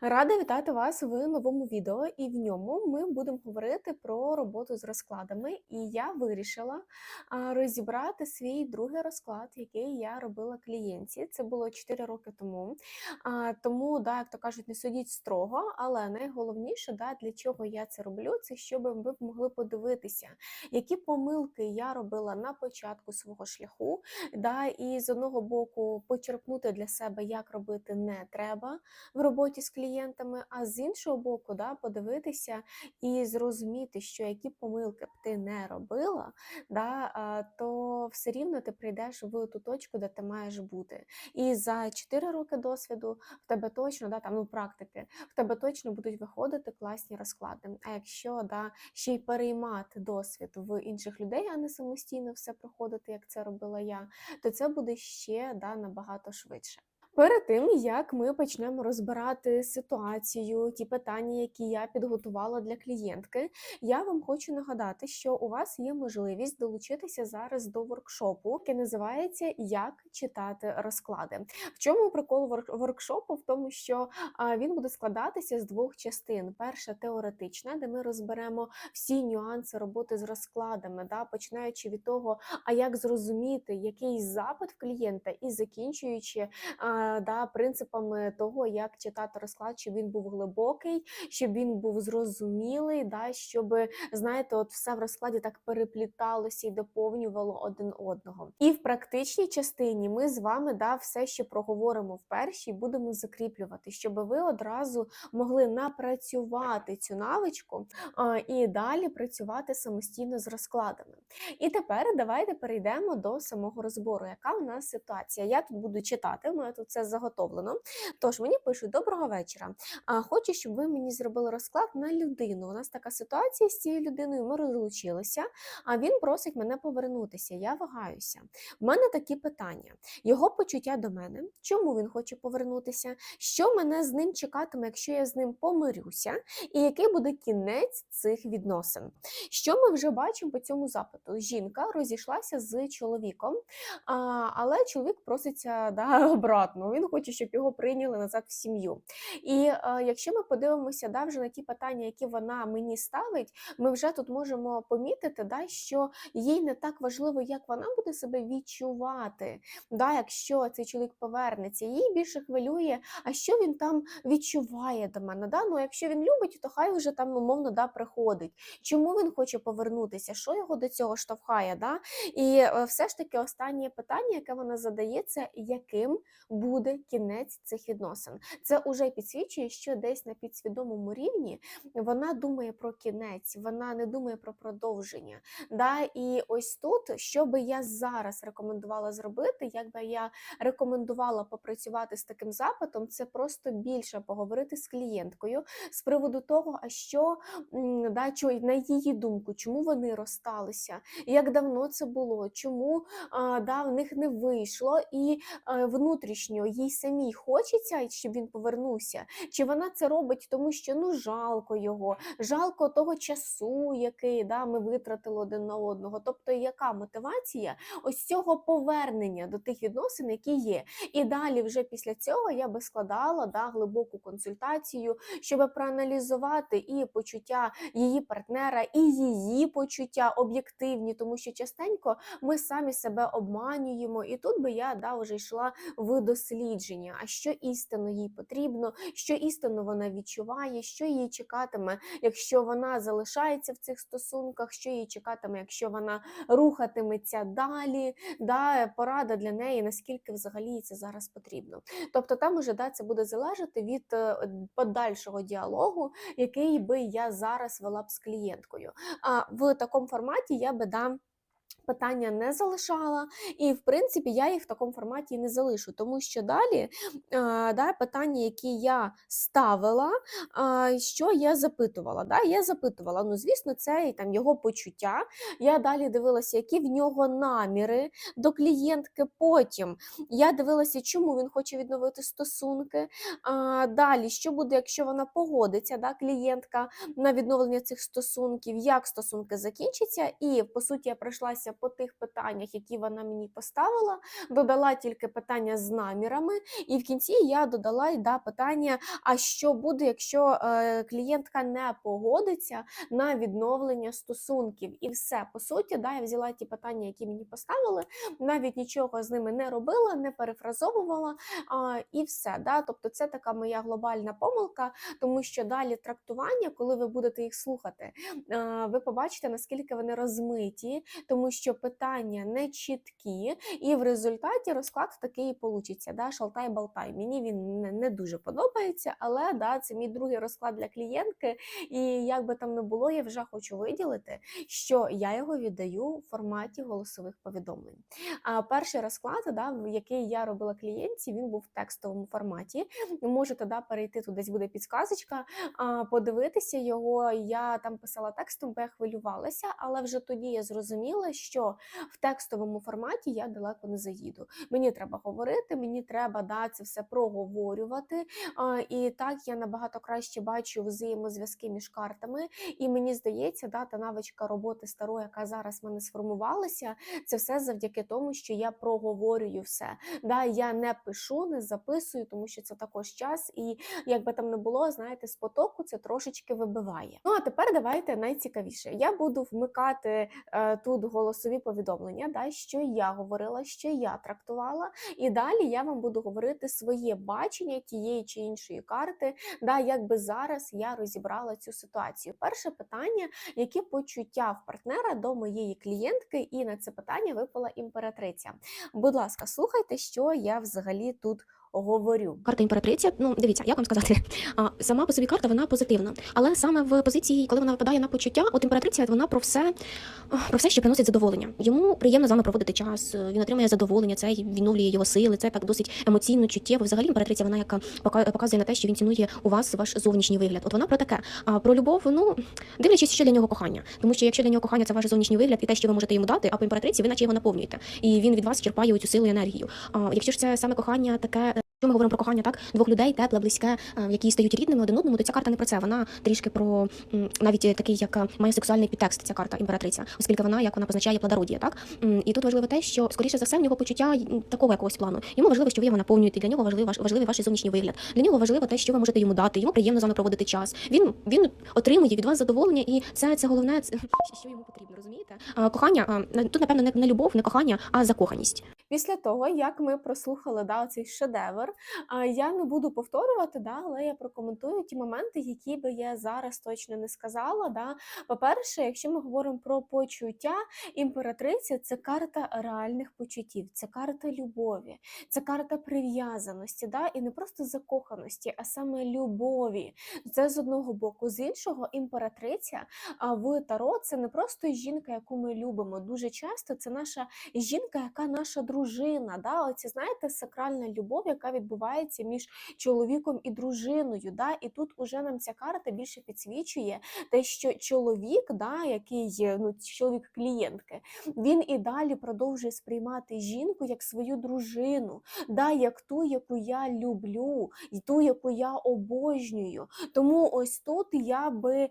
Рада вітати вас в новому відео, і в ньому ми будемо говорити про роботу з розкладами. І я вирішила розібрати свій другий розклад, який я робила клієнтці. Це було 4 роки тому. Тому, да, як то кажуть, не судіть строго, але найголовніше, да, для чого я це роблю, це щоб ви могли подивитися, які помилки я робила на початку свого шляху. Да, і з одного боку почерпнути для себе, як робити не треба в роботі з клієнтами, а з іншого боку, да, подивитися і зрозуміти, що які помилки б ти не робила, да, то все рівно ти прийдеш в ту точку, де ти маєш бути. І за 4 роки досвіду в тебе точно да, там, ну, практики, в тебе точно будуть виходити класні розклади. А якщо да, ще й переймати досвід в інших людей, а не самостійно все проходити, як це робила я, то це буде ще да, набагато швидше. Перед тим як ми почнемо розбирати ситуацію, ті питання, які я підготувала для клієнтки, я вам хочу нагадати, що у вас є можливість долучитися зараз до воркшопу, який називається Як читати розклади. В чому прикол вор- воркшопу? В тому, що він буде складатися з двох частин: перша теоретична, де ми розберемо всі нюанси роботи з розкладами, да, починаючи від того, а як зрозуміти, який запит в клієнта, і закінчуючи да, принципами того, як читати розклад, щоб він був глибокий, щоб він був зрозумілий, да, щоб, знаєте, от все в розкладі так перепліталося і доповнювало один одного. І в практичній частині ми з вами да, все ще проговоримо в першій, будемо закріплювати, щоб ви одразу могли напрацювати цю навичку а, і далі працювати самостійно з розкладами. І тепер давайте перейдемо до самого розбору. Яка у нас ситуація? Я тут буду читати, у мене тут це заготовлено. Тож мені пишуть доброго вечора. А хочу, щоб ви мені зробили розклад на людину. У нас така ситуація з цією людиною. Ми розлучилися, а він просить мене повернутися. Я вагаюся. У мене такі питання: його почуття до мене, чому він хоче повернутися, що мене з ним чекатиме, якщо я з ним помирюся, і який буде кінець цих відносин. Що ми вже бачимо по цьому запиту? Жінка розійшлася з чоловіком, але чоловік проситься да, обратно. Він хоче, щоб його прийняли назад в сім'ю. І е, якщо ми подивимося да, вже на ті питання, які вона мені ставить, ми вже тут можемо помітити, да, що їй не так важливо, як вона буде себе відчувати, да, якщо цей чоловік повернеться. Їй більше хвилює, а що він там відчуває до мене. Да? Ну, якщо він любить, то хай вже там умовно да, приходить. Чому він хоче повернутися? Що його до цього штовхає? Да? І е, все ж таки останнє питання, яке вона задає, це яким буде кінець цих відносин. Це вже підсвічує, що десь на підсвідомому рівні вона думає про кінець, вона не думає про продовження. Да? І ось тут, що би я зараз рекомендувала зробити, як би я рекомендувала попрацювати з таким запитом, це просто більше поговорити з клієнткою з приводу того, а що да, на її думку, чому вони розсталися, як давно це було, чому да, в них не вийшло, і а, внутрішньо їй самій хочеться, щоб він повернувся, чи вона це робить, тому що ну жалко його, жалко того часу, який да, ми витратили один на одного. Тобто, яка мотивація ось цього повернення до тих відносин, які є. І далі, вже після цього, я би складала да, глибоку консультацію, щоб проаналізувати і почуття її партнера, і її почуття об'єктивні, тому що частенько ми самі себе обманюємо. І тут би я да, вже йшла в дослідження, а що істинно їй потрібно, що істинно вона відчуває, що її чекатиме, якщо вона залишається в цих стосунках, що її чекатиме, якщо вона рухатиметься далі, да, порада для неї, наскільки взагалі їй це зараз потрібно. Тобто там уже да, це буде залежати від е, подальшого діалогу, який би я зараз вела б з клієнткою. А в такому форматі я би дам. Питання не залишала, і в принципі я їх в такому форматі не залишу, тому що далі а, да, питання, які я ставила, а, що я запитувала. Да? Я запитувала, ну звісно, це і там його почуття. Я далі дивилася, які в нього наміри до клієнтки. Потім я дивилася, чому він хоче відновити стосунки. А, далі, що буде, якщо вона погодиться, да, клієнтка на відновлення цих стосунків, як стосунки закінчаться, і по суті я пройшлася по тих питаннях, які вона мені поставила, додала тільки питання з намірами, і в кінці я додала й да, питання: а що буде, якщо е, клієнтка не погодиться на відновлення стосунків? І все по суті, да, я взяла ті питання, які мені поставили, навіть нічого з ними не робила, не перефразовувала, а, і все. Да? Тобто, це така моя глобальна помилка, тому що далі трактування, коли ви будете їх слухати, а, ви побачите, наскільки вони розмиті, тому що питання не чіткі, і в результаті розклад такий і получиться. Да? Шалтай-балтай. Мені він не, дуже подобається, але да, це мій другий розклад для клієнтки. І як би там не було, я вже хочу виділити, що я його віддаю в форматі голосових повідомлень. А перший розклад, да, який я робила клієнтці, він був в текстовому форматі. Можете да, перейти тут, десь буде підсказочка, подивитися його. Я там писала текстом, бо я хвилювалася, але вже тоді я зрозуміла, що в текстовому форматі я далеко не заїду. Мені треба говорити, мені треба да, це все проговорювати. І так я набагато краще бачу взаємозв'язки між картами. І мені здається, да, та навичка роботи старої, яка зараз в мене сформувалася, це все завдяки тому, що я проговорюю все. Да, я не пишу, не записую, тому що це також час, і як би там не було, знаєте, з потоку це трошечки вибиває. Ну а тепер давайте найцікавіше. Я буду вмикати е, тут голосові повідомлення, да, що я говорила, що я трактувала, і далі я вам буду говорити своє бачення тієї чи іншої карти, да, як би зараз я розібрала цю ситуацію. Перше питання: які почуття в партнера до моєї клієнтки, і на це питання випала імператриця. Будь ласка, слухайте, що я взагалі тут говорю. Карта імператриця, ну дивіться, як вам сказати, а, сама по собі карта вона позитивна. Але саме в позиції, коли вона випадає на почуття, от імператриця вона про все, про все, що приносить задоволення. Йому приємно з вами проводити час, е, він отримує задоволення, це відновлює його сили, це так досить емоційно, чуттєво. Взагалі імператриця вона яка пока- показує на те, що він цінує у вас ваш зовнішній вигляд. От вона про таке. А про любов, ну дивлячись, що для нього кохання. Тому що якщо для нього кохання це ваш зовнішній вигляд і те, що ви можете йому дати, а по імператриці ви наче його наповнюєте, і він від вас черпає цю силу і енергію. А якщо ж це саме кохання таке. Е, Якщо ми говоримо про кохання так двох людей, тепле, близьке, е, які стають рідними один одному, то ця карта не про це. Вона трішки про навіть е, такий, як е, має сексуальний підтекст. Ця карта імператриця, оскільки вона як вона позначає плодородія. Так і тут важливо те, що скоріше за все в нього почуття такого якогось плану. Йому важливо, що ви його наповнюєте. Для нього важливо важливий ваш зовнішній вигляд. Для нього важливо те, що ви можете йому дати. Йому приємно з вами проводити час. Він він отримує від вас задоволення, і це, це головне, це що йому потрібно. Розумієте? Кохання а, тут напевно не, не любов, не кохання, а закоханість. Після того, як ми прослухали да, цей шедевр, я не буду повторювати, да, але я прокоментую ті моменти, які би я зараз точно не сказала. Да. По-перше, якщо ми говоримо про почуття, імператриця це карта реальних почуттів, це карта любові, це карта прив'язаності, да, і не просто закоханості, а саме любові. Це з одного боку, з іншого, імператриця в Таро це не просто жінка, яку ми любимо. Дуже часто це наша жінка, яка наша дружина. Да? Оці, знаєте, сакральна любов, яка відбувається між чоловіком і дружиною. Да? І тут уже нам ця карта більше підсвічує те, що чоловік, да, який ну, чоловік клієнтки, він і далі продовжує сприймати жінку як свою дружину, да, як ту, яку я люблю, і ту, яку я обожнюю. Тому ось тут я би е,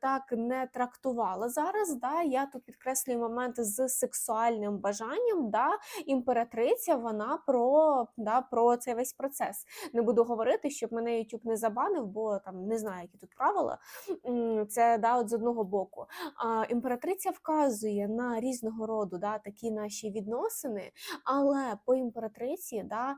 так не трактувала зараз. Да, я тут підкреслюю момент з сексуальним бажанням. Да, імператриця вона про, да, про цей весь процес. Не буду говорити, щоб мене YouTube не забанив, бо там не знаю, які тут правила. Це да, от з одного боку. А, імператриця вказує на різного роду да, такі наші відносини, але по імператриці да,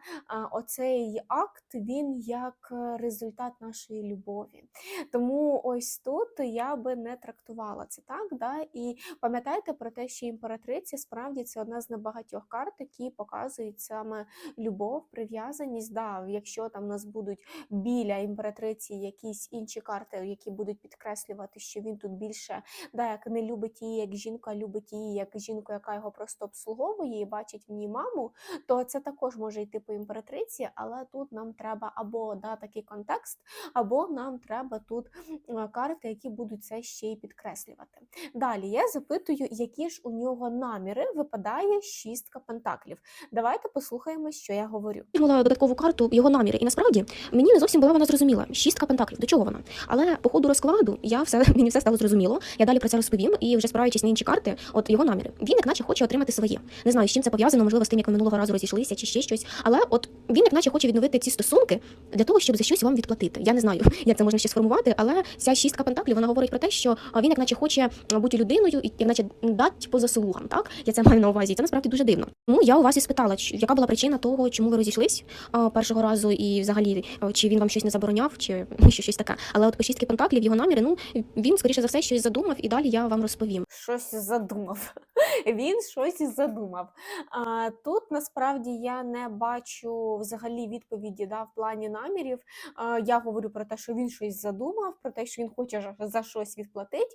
оцей акт він як результат нашої любові. Тому ось тут я би не трактувала це так. Да? І пам'ятайте про те, що імператриця справді це одна з небагатьох карт, які показують саме любов, прив'язаність. Да, якщо там у нас будуть біля імператриці якісь інші карти, які будуть підкреслювати, що він тут більше да, як не любить її як жінка, любить її як жінку, яка його просто обслуговує і бачить в ній маму, то це також може йти по імператриці, але тут нам треба або да, такий контекст, або нам треба тут е, карти, які будуть це ще й підкреслювати. Далі я запитую, які ж у нього наміри випадає шістка пентаклів. Пентаклів. Давайте послухаємо, що я говорю. Отримала додаткову карту його наміри, і насправді мені не зовсім була вона зрозуміла. Шістка пентаклів, до чого вона? Але по ходу розкладу я все мені все стало зрозуміло. Я далі про це розповім і вже справлячись на інші карти, от його наміри. Він як наче хоче отримати своє. Не знаю, з чим це пов'язано, можливо, з тим, як ви минулого разу розійшлися, чи ще щось. Але от він як наче хоче відновити ці стосунки для того, щоб за щось вам відплатити. Я не знаю, як це можна ще сформувати, але ця шістка пентаклів вона говорить про те, що він як наче хоче бути людиною і як наче по заслугам. Так я це маю на увазі. Це насправді дуже дивно. Тому я у вас і спитала, яка була причина того, чому ви розійшлись першого разу, і взагалі чи він вам щось не забороняв, чи що щось таке. Але от по шістки пентаклів його наміри, ну він скоріше за все щось задумав, і далі я вам розповім. Щось задумав. Він щось задумав. А, тут насправді я не бачу взагалі відповіді да, в плані намірів. А, я говорю про те, що він щось задумав, про те, що він хоче за- щось відплатити.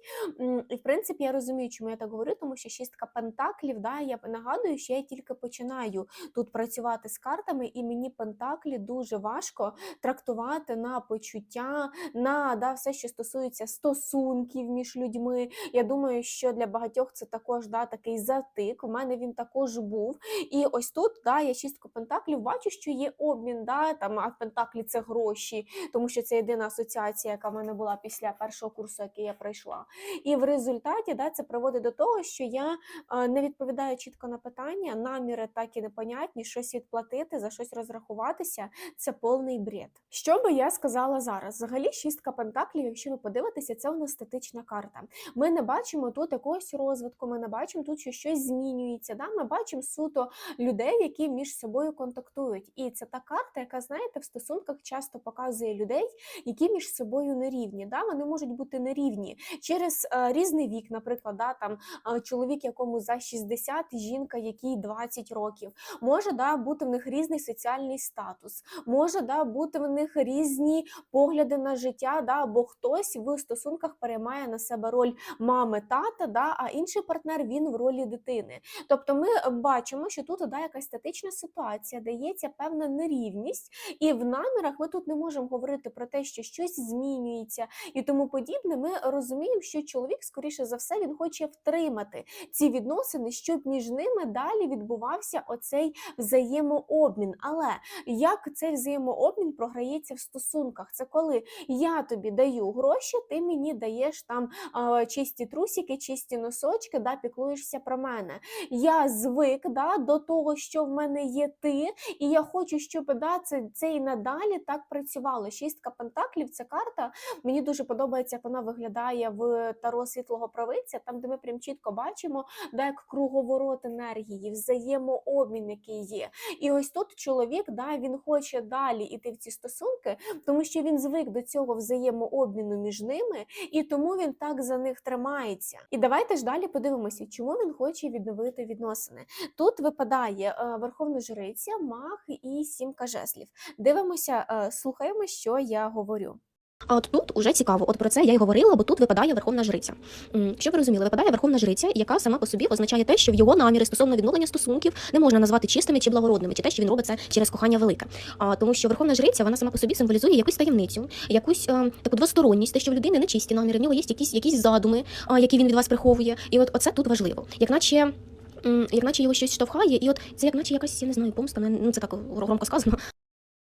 І в принципі я розумію, чому я так говорю, тому що шістка пентаклів, да, я нагадую, що я тільки починаю тут працювати з картами, і мені пентаклі дуже важко трактувати на почуття, на да, все, що стосується стосунків між людьми. Я думаю, що для багатьох це також да, такий затик. У мене він також був. І ось тут да, я шістку пентаклів бачу, що є обмін. Да, там, а пентаклі це гроші, тому що це єдина асоціація, яка в мене була після першого курсу, який я пройшла. І в результаті да, це приводить до того, що я е, не відповідаю чітко на питання, наміри так і непонятні, щось відплатити, за щось розрахуватися це повний бред. Що би я сказала зараз? Взагалі, шістка пентаклів, якщо ви подивитеся, це у нас статична карта. Ми не бачимо тут якогось розвитку, ми не бачимо тут, що щось змінюється. Да? Ми бачимо суто людей, які між собою контактують. І це та карта, яка, знаєте, в стосунках часто показує людей, які між собою нерівні. Да? Вони можуть бути нерівні через е, різний вік, наприклад, да? там е, чоловік, якому за 60, жінка, якій 20 років. Може да, бути в них різний соціальний статус, може да, бути в них різні погляди на життя, да, бо хтось в стосунках переймає на себе роль мами, тата, да, а інший партнер він в ролі дитини. Тобто ми е, бачимо, що тут да, якась статична ситуація, дається певна нерівність, і в намірах ми тут не можемо говорити про те, що щось змінюється і тому подібне. Ми розуміємо, що чоловік, скоріше за все, він хоче втримати ці відносини, щоб між ними далі відбувався оцей взаємообмін. Але як цей взаємообмін програється в стосунках? Це коли я тобі даю гроші, ти мені даєш там а, чисті трусики, чисті носочки, да, піклуєшся про мене. Я звик да, до того, що в мене є ти, і я хочу, щоб да, це, це і надалі так працювало. Шістка пентаклів це карта. Мені дуже подобається, як вона виглядає в таро світлого правиця, там, де ми прям чітко бачимо, да, як круговорот енергії, взаємообмін, який є. І ось тут чоловік, да, він хоче далі іти в ці стосунки, тому що він звик до цього взаємообміну між ними, і тому він так за них тримається. І давайте ж далі подивимося, чому він хоче відновити відносини. Тут випадає е, верховна жриця, мах і сімка жеслів. Дивимося, е, слухаємо, що я говорю. А от тут уже цікаво, от про це я й говорила, бо тут випадає верховна жриця. Щоб ви розуміли, випадає верховна жриця, яка сама по собі означає те, що в його наміри стосовно відновлення стосунків не можна назвати чистими чи благородними, чи те, що він робить це через кохання велике. А тому, що верховна жриця вона сама по собі символізує якусь таємницю, якусь е, таку двосторонність, те, що в людини не чисті наміри, в нього є якісь якісь задуми, а, які він від вас приховує. І от оце тут важливо. Як наче. Як наче його щось штовхає, і от це як наче якась, я не знаю, помста, ну це так громко сказано.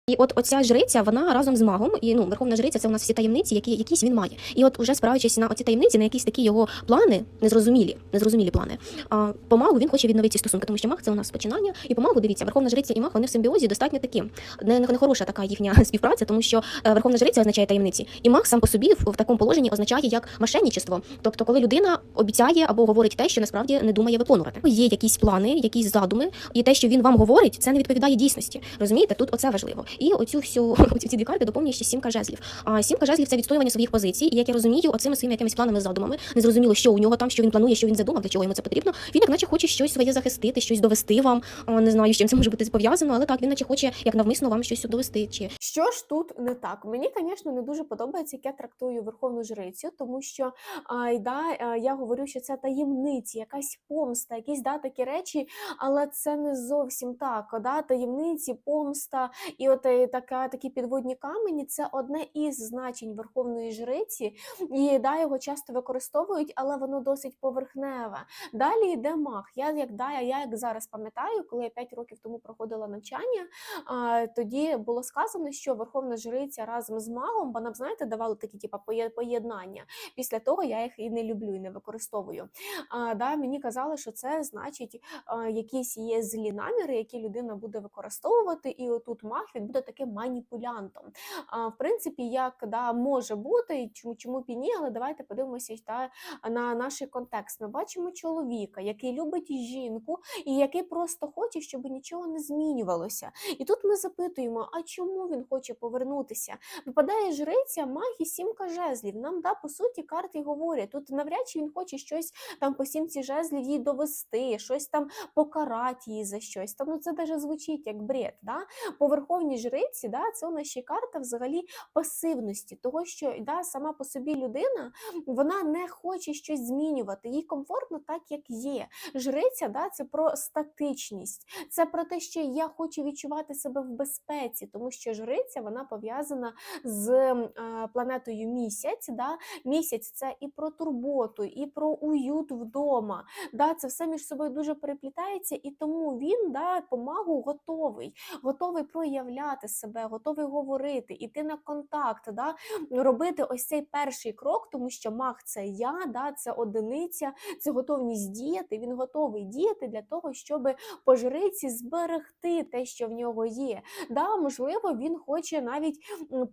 І от оця жриця, вона разом з магом, і ну верховна жриця, це у нас всі таємниці, які якісь він має. І от уже спираючись на оці таємниці, на якісь такі його плани, незрозумілі, незрозумілі плани. А по він хоче відновити ці стосунки, тому що маг це у нас починання. І по магу, дивіться, верховна жриця і маг вони в симбіозі достатньо такі. Не, не, не хороша така їхня співпраця, тому що е, верховна жриця означає таємниці, і маг сам по собі в, в такому положенні означає як мошенничество. Тобто, коли людина обіцяє або говорить те, що насправді не думає виконувати. Є якісь плани, якісь задуми, і те, що він вам говорить, це не відповідає дійсності. Розумієте, тут оце важливо. І оцю всю ці дві карти доповнює ще сімка жезлів. А сімка жезлів це відстоювання своїх позицій. І як я розумію, оцими своїми якимись планами, задумами, незрозуміло, що у нього там, що він планує, що він задумав, для чого йому це потрібно. Він як наче хоче щось своє захистити, щось довести вам. Не знаю, з чим це може бути пов'язано, але так він наче хоче як навмисно вам щось довести. Чи Що ж тут не так? Мені, звісно, не дуже подобається, як я трактую верховну жрицю, тому що а, й да, а, я говорю, що це таємниці, якась помста, якісь да, такі речі, але це не зовсім так. Да? Таємниці, помста і от та- така, такі підводні камені це одне із значень верховної жриці, і да, його часто використовують, але воно досить поверхневе. Далі йде маг. Я як да, я як зараз пам'ятаю, коли я 5 років тому проходила навчання, а, тоді було сказано, що верховна жриця разом з магом, бо нам знаєте, давали такі типу, поєднання. Після того я їх і не люблю, і не використовую. А, да, мені казали, що це значить а, якісь є злі наміри, які людина буде використовувати, і отут маг він буде таким маніпулянтом. А, в принципі, як да, може бути, чому, чому б і ні, але давайте подивимося та, на наш контекст. Ми бачимо чоловіка, який любить жінку, і який просто хоче, щоб нічого не змінювалося. І тут ми запитуємо, а чому він хоче повернутися? Випадає жриця, маг і сімка жезлів. Нам да, по суті карти говорять. Тут навряд чи він хоче щось там по сімці жезлів їй довести, щось там покарати її за щось. Там ну це даже звучить як бред. Да? По верховній жриці, да, це у нас ще карта взагалі пасивності, того що да, сама по собі людина вона не хоче щось змінювати, їй комфортно так, як є. Жриця да, це про статичність, це про те, що я хочу відчувати себе в безпеці, тому що жриця вона пов'язана з е, планетою місяць. Да? Місяць це і про турботу, і про уют вдома. Да? Це все між собою дуже переплітається, і тому він да, помагу готовий, готовий проявляти себе, готовий говорити, іти на контакт, да? робити ось цей перший крок, тому що маг це я, да? це одиниця, це готовність діяти. Він готовий діяти для того, щоб по жриці зберегти те, що в нього є. Да, можливо, він хоче навіть м,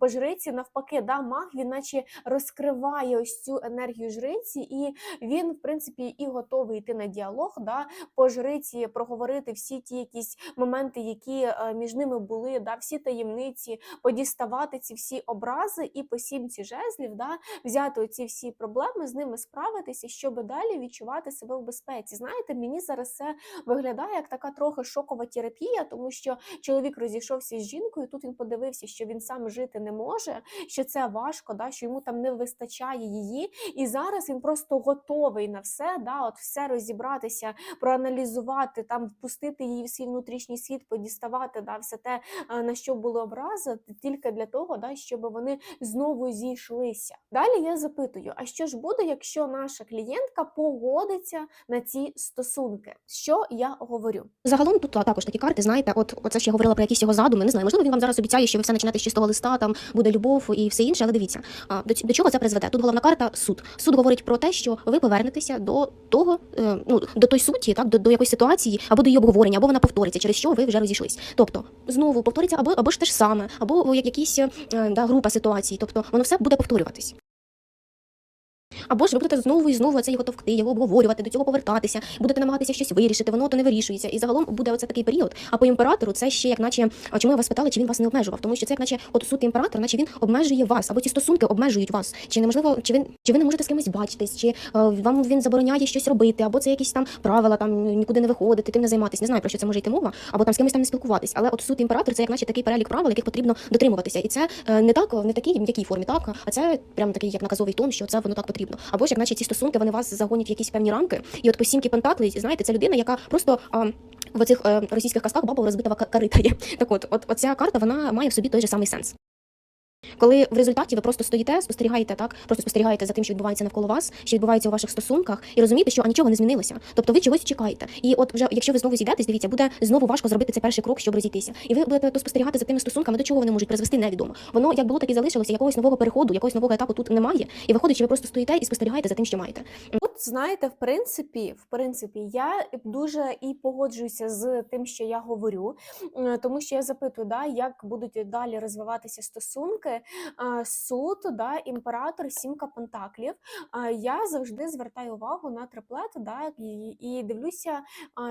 навпаки, да, маг він наче розкриває ось цю енергію жриці, і він, в принципі, і готовий йти на діалог, да, пожриці проговорити всі ті якісь моменти, які е, між ними були, да, всі таємниці, подіставати ці всі образи і по сімці жезлів, да, взяти оці всі проблеми, з ними справитися, щоб далі відчувати себе в безпеці. Знаєте, мені зараз це виглядає як така трохи шокова терапія, тому що чоловік розійшовся з жінкою. Тут він подивився, що він сам жити не може, що це важко, да, що йому там не вистачає її. І зараз він просто готовий на все, да, от все розібратися, проаналізувати, там впустити її в свій внутрішній світ, подіставати да, все те, е, на що були образи, тільки для того, да, щоб вони знову зійшлися. Далі я запитую: а що ж буде, якщо наша клієнтка погодиться на ці стосунки? Що я говорю? Загалом тут також такі карти, знаєте, от оце ще я говорила про якісь його задуми. Не знаю, можливо, він вам зараз обіцяє, що ви все почнете з чистого листа, там буде любов і все інше. Але дивіться, до, до чого це призведе? Тут головна карта суд. Суд говорить про те, що ви повернетеся до того, е, ну до той суті, так до, до якоїсь ситуації, або до її обговорення, або вона повториться, через що ви вже розійшлись. Тобто знову повториться, або або ж те ж саме, або як якісь е, да, група ситуацій. Тобто воно все буде повторюватись. Або ж ви будете знову і знову це його товкти, його обговорювати, до цього повертатися, будете намагатися щось вирішити, воно то не вирішується. І загалом буде оце такий період. А по імператору це ще як наче, а чому я вас питала, чи він вас не обмежував? Тому що це як наче от суд імператор, наче він обмежує вас, або ці стосунки обмежують вас. Чи неможливо, чи ви чи ви не можете з кимось бачитись, чи е, вам він забороняє щось робити, або це якісь там правила, там нікуди не виходити, тим не займатися. Не знаю про що це може йти мова, або там з кимось там не спілкуватись. Але от суд імператор це як наче такий перелік правил, яких потрібно дотримуватися. І це е, не так, не такий м'якій формі, так, а це прям такий як наказовий тон, що це воно так потрібно. Або ж як наче ці стосунки вони вас загонять в якісь певні рамки. І от по сімки пентаклей, знаєте, це людина, яка просто. А, в цих е, російських казках баба розбитого карита є. Так от, от оця карта вона має в собі той же самий сенс. Коли в результаті ви просто стоїте, спостерігаєте так, просто спостерігаєте за тим, що відбувається навколо вас, що відбувається у ваших стосунках, і розумієте, що нічого не змінилося. Тобто ви чогось чекаєте. І от вже якщо ви знову зійдетесь, дивіться, буде знову важко зробити цей перший крок, щоб розійтися. І ви будете спостерігати за тими стосунками, до чого вони можуть призвести, невідомо. Воно як було, так і залишилося. Якогось нового переходу, якогось нового етапу тут немає. І виходить, що ви просто стоїте і спостерігаєте за тим, що маєте. Тут знаєте, в принципі, в принципі, я дуже і погоджуюся з тим, що я говорю, тому що я запитую, да, як будуть далі розвиватися стосунки. А, Суд, да, імператор, сімка пентаклів. Я завжди звертаю увагу на триплет, да, і, і дивлюся,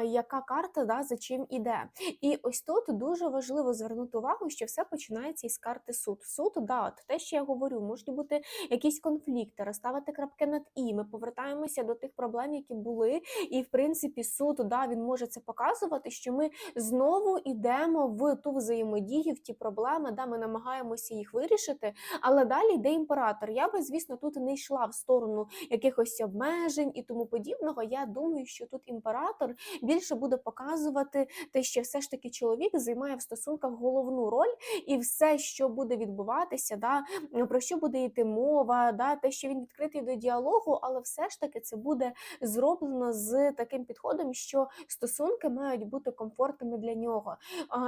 яка карта да, за чим іде. І ось тут дуже важливо звернути увагу, що все починається із карти суд. Суд, да, от те, що я говорю, можуть бути якісь конфлікти, розставити крапки над і. Ми повертаємося до тих проблем, які були. І в принципі, суд да, він може це показувати, що ми знову йдемо в ту взаємодію, в ті проблеми, да, ми намагаємося їх вирішити. Вирішити. Але далі йде імператор. Я би, звісно, тут не йшла в сторону якихось обмежень і тому подібного. Я думаю, що тут імператор більше буде показувати те, що все ж таки чоловік займає в стосунках головну роль, і все, що буде відбуватися, да, про що буде йти мова, да, те, що він відкритий до діалогу, але все ж таки це буде зроблено з таким підходом, що стосунки мають бути комфортними для нього.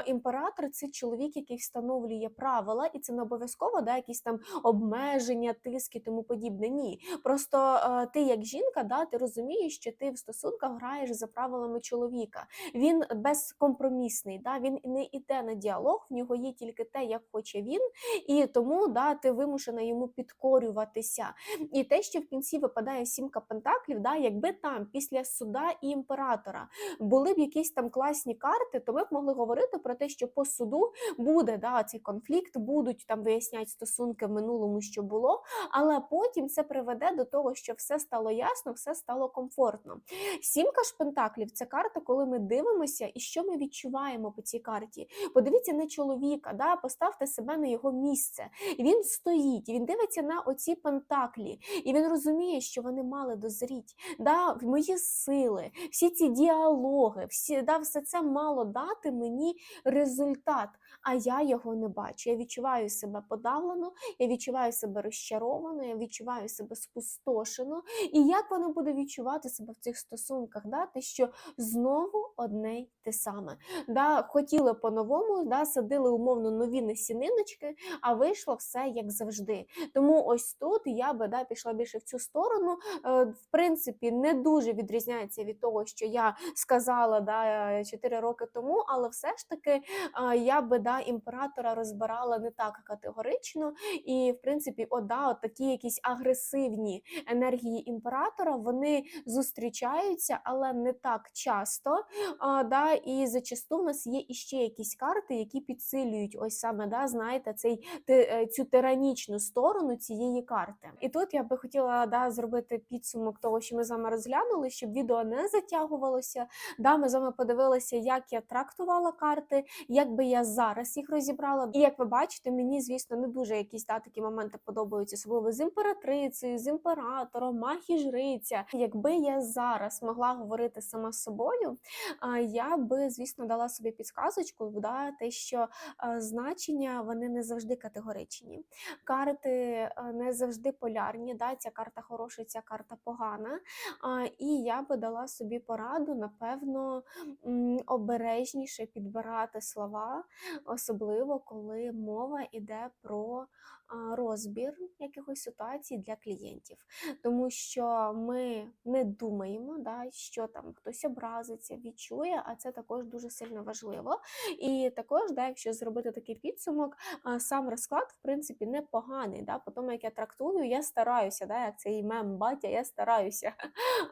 Імператор це чоловік, який встановлює правила, і це не обов'язково да, якісь там обмеження, тиск і тому подібне. Ні. Просто е, ти, як жінка, да, ти розумієш, що ти в стосунках граєш за правилами чоловіка. Він безкомпромісний, да, він не йде на діалог, в нього є тільки те, як хоче він, і тому да, ти вимушена йому підкорюватися. І те, що в кінці випадає сімка пентаклів, да, якби там після суда і імператора були б якісь там класні карти, то ми б могли говорити про те, що по суду буде да, цей конфлікт, будуть там виясняти стосунки в минулому, що було, але потім це приведе до того, що все стало ясно, все стало комфортно. Сімка ж пентаклів це карта, коли ми дивимося і що ми відчуваємо по цій карті. Подивіться на чоловіка, да, поставте себе на його місце. Він стоїть, він дивиться на оці пентаклі, і він розуміє, що вони мали дозріть. Да, мої сили, всі ці діалоги, всі, да, все це мало дати мені результат, а я його не бачу. Я відчуваю себе подавлено, я відчуваю себе розчаровано, я відчуваю себе спустошено. І як вона буде відчувати себе в цих стосунках? Да? Те, що знову одне й те саме. Да? Хотіли по-новому, да? садили умовно нові насіниночки, а вийшло все як завжди. Тому ось тут я би да, пішла більше в цю сторону. Е, В принципі, не дуже відрізняється від того, що я сказала да, 4 роки тому, але все ж таки е, я би да, імператора розбирала не так категорично. І, в принципі, от, да, от такі якісь агресивні енергії імператора вони зустрічаються, але не так часто. А, да, і зачасту в нас є іще якісь карти, які підсилюють ось саме, да, знаєте, цей е, цю тиранічну сторону цієї карти. І тут я би хотіла да, зробити підсумок того, що ми з вами розглянули, щоб відео не затягувалося. Да, ми з вами подивилися, як я трактувала карти, як би я зараз їх розібрала. І як ви бачите, мені, звісно, не дуже якісь да, такі моменти подобаються, особливо з імператрицею, з імператором, мах і жриця. Якби я зараз могла говорити сама з собою, я би, звісно, дала собі підсказочку, да, те, що значення вони не завжди категоричні. Карти не завжди полярні. Да, ця карта хороша, ця карта погана. І я би дала собі пораду, напевно, обережніше підбирати слова, особливо коли мова йде про розбір якихось ситуацій для клієнтів, тому що ми не думаємо, да, що там хтось образиться, відчує, а це також дуже сильно важливо. І також, да, якщо зробити такий підсумок, сам розклад, в принципі, непоганий. Да, по тому, як я трактую, я стараюся, да, як цей мем батя, я стараюся.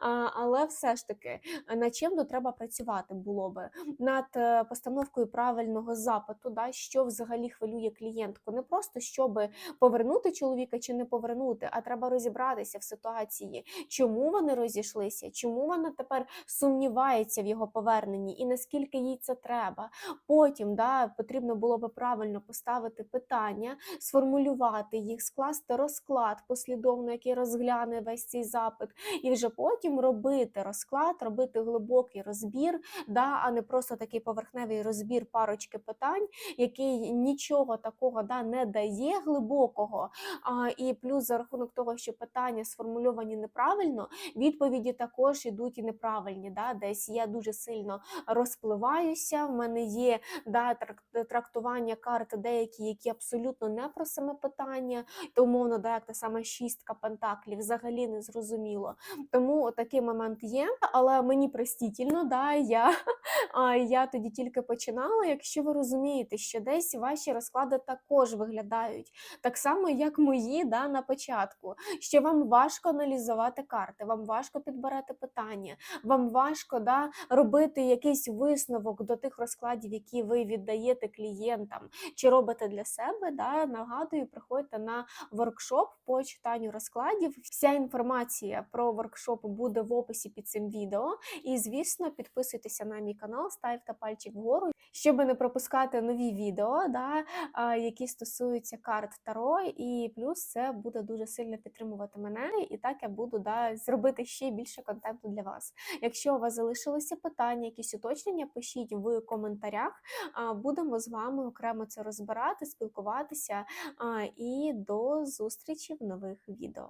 Але все ж таки, над чим тут треба працювати було би над е, постановкою правильного запиту, да, що взагалі хвилює клієнтку. Не просто щоб повернути чоловіка чи не повернути, а треба розібратися в ситуації, чому вони розійшлися, чому вона тепер сумнівається в його поверненні, і наскільки їй це треба. Потім да, потрібно було би правильно поставити питання, сформулювати їх, скласти розклад послідовно, який розгляне весь цей запит, і вже потім робити розклад, робити глибокий розбір, да, а не просто такий поверхневий розбір парочки питань, який нічого такого да, не дає глибокого. А, і плюс за рахунок того, що питання сформульовані неправильно, відповіді також ідуть і неправильні. Да? Десь я дуже сильно розпливаюся. В мене є да, трактування карт деякі, які абсолютно не про саме питання, то умовно, да, як та сама шістка пентаклів, взагалі не зрозуміло. Тому такий момент є, але мені простітільно, да, я, а, я тоді тільки починала. Якщо ви розумієте, що десь ваші розклади також виглядають так само, як мої да, на початку, що вам важко аналізувати карти, вам важко підбирати питання, вам важко да, робити якийсь висновок до тих розкладів, які ви віддаєте клієнтам, чи робите для себе. Да, нагадую, приходьте на воркшоп по читанню розкладів. Вся інформація про воркшоп буде в описі під цим відео. І, звісно, підписуйтеся на мій канал, ставте пальчик вгору, щоб не пропускати нові відео, да, які стосуються карт Таро Таро, і плюс це буде дуже сильно підтримувати мене, і так я буду да, зробити ще більше контенту для вас. Якщо у вас залишилися питання, якісь уточнення, пишіть в коментарях. Будемо з вами окремо це розбирати, спілкуватися. І до зустрічі в нових відео.